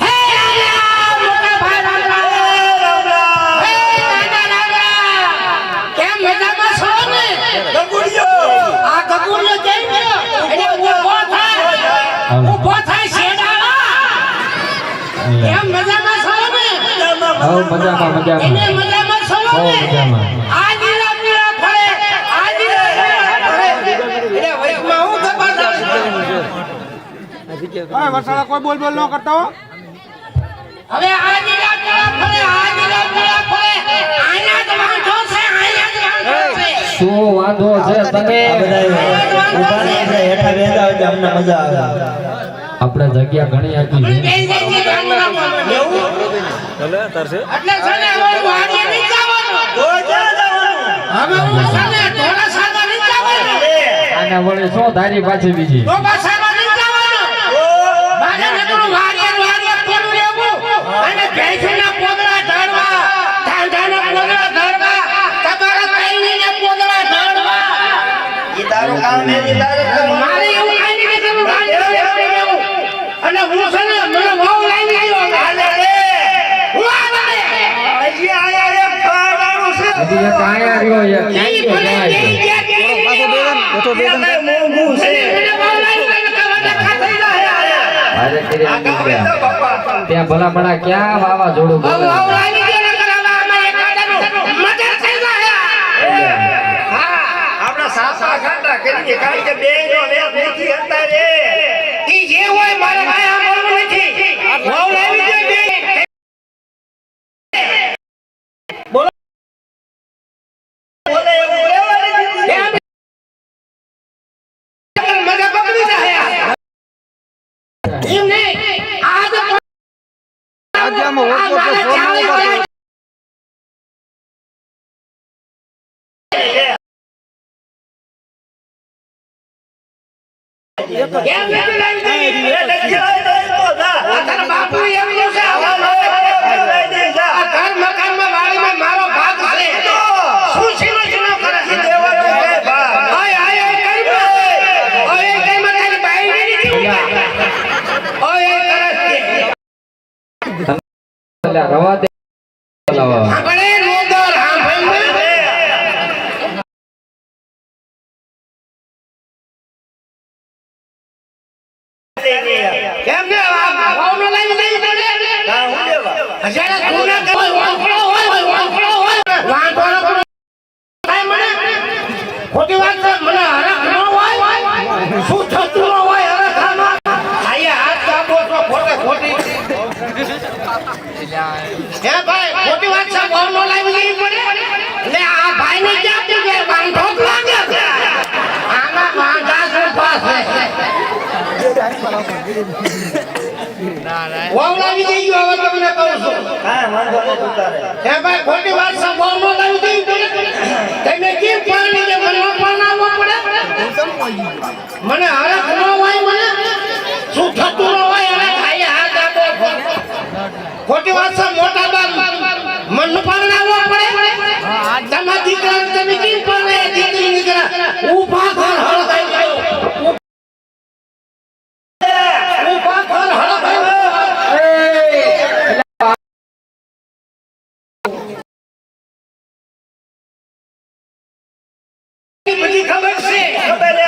હે આયા મોટા ભાઈ રામલા મજામાં મજામાં છો ને આ ગગુડિયો કેમ ગયો એટલે ઊભો થાય ઊભો થાય શેડાળા કેમ મજામાં છો ને હવ મજામાં મજામાં એને મજામાં છો હવ ને મજામાં આ નીલા નીલા ફળે આ નીલા નીલા ફળે એટલે વચમાં હું ગપા જાઉં હા વરસાદ કોઈ બોલ બોલ ન કરતા હો. હવે આ નીલા નીલા ફળે આ નીલા નીલા ફળે આયા જ વાંધો છે આયા જ વાંધો છે. શું વાંધો છે? તને આપણે જગ્યા ઘણી આપી. એટલે છે ને હવે નહીં જવાનું. હવે હું નહીં જવાનું. અને વળી શું ધારી પાછી બીજી. મારે નકરું વાડીએ ને વાડીએ અને ભેંસોના પોદળા ઢાળવા, ઢાંઢાના પોદળા ઢાળવા, તમારા તૈણીને પોદળા ઢાળવા. મારે એવું કાંઈ નથી કરવું, વાડીએ વાડીએ અને હું છે ને મને વહુ લાવી આવ્યો હવે. હું આ લાવે. હજી એક રહ્યો એક ક્યાંય ગયો જાય છે. અરે ત્યાં ભલા ભલા ક્યાં વાવાઝોડું આપણા સાસા કરીએ કારણ કે બે નો વેદ નથી અત્યારે બોલે એવું કહેવા નથી બાપુ એવું કાઈ મને? ખોટી વાત છે મને હરખ ન હોય શું થતું ન હોય હરખ આમાં આયા હાથ કાપો છો ખોટે ખોટી હે ભાઈ ખોટી વાત છે બહુ નો લાઈવ નહીં પડે. લે આ ભાઈ ને ક્યાં તું કે જ લાગે છે. આમાં માંગા છે. પાસે વાવડાવી દઈ ગયો હવે તમને કહું છું. હે ભાઈ ખોટી વાત છે વાવનો લાવી દઈ તમે કેમ પાણી મને ન પડે? મને હરખ ન હોય મને. શું થતું ન હોય? હવે ખાઈ હાથ આપો ખોટી વાત છે મોટા બાપ મન ન પાણાવવો પડે? તમારા દીકરા તમે કેમ પાણે દીકરી દીકરા ઊભા ઘર ગયો ઊભા ઘર હળગાઈ બધી ખબર છે.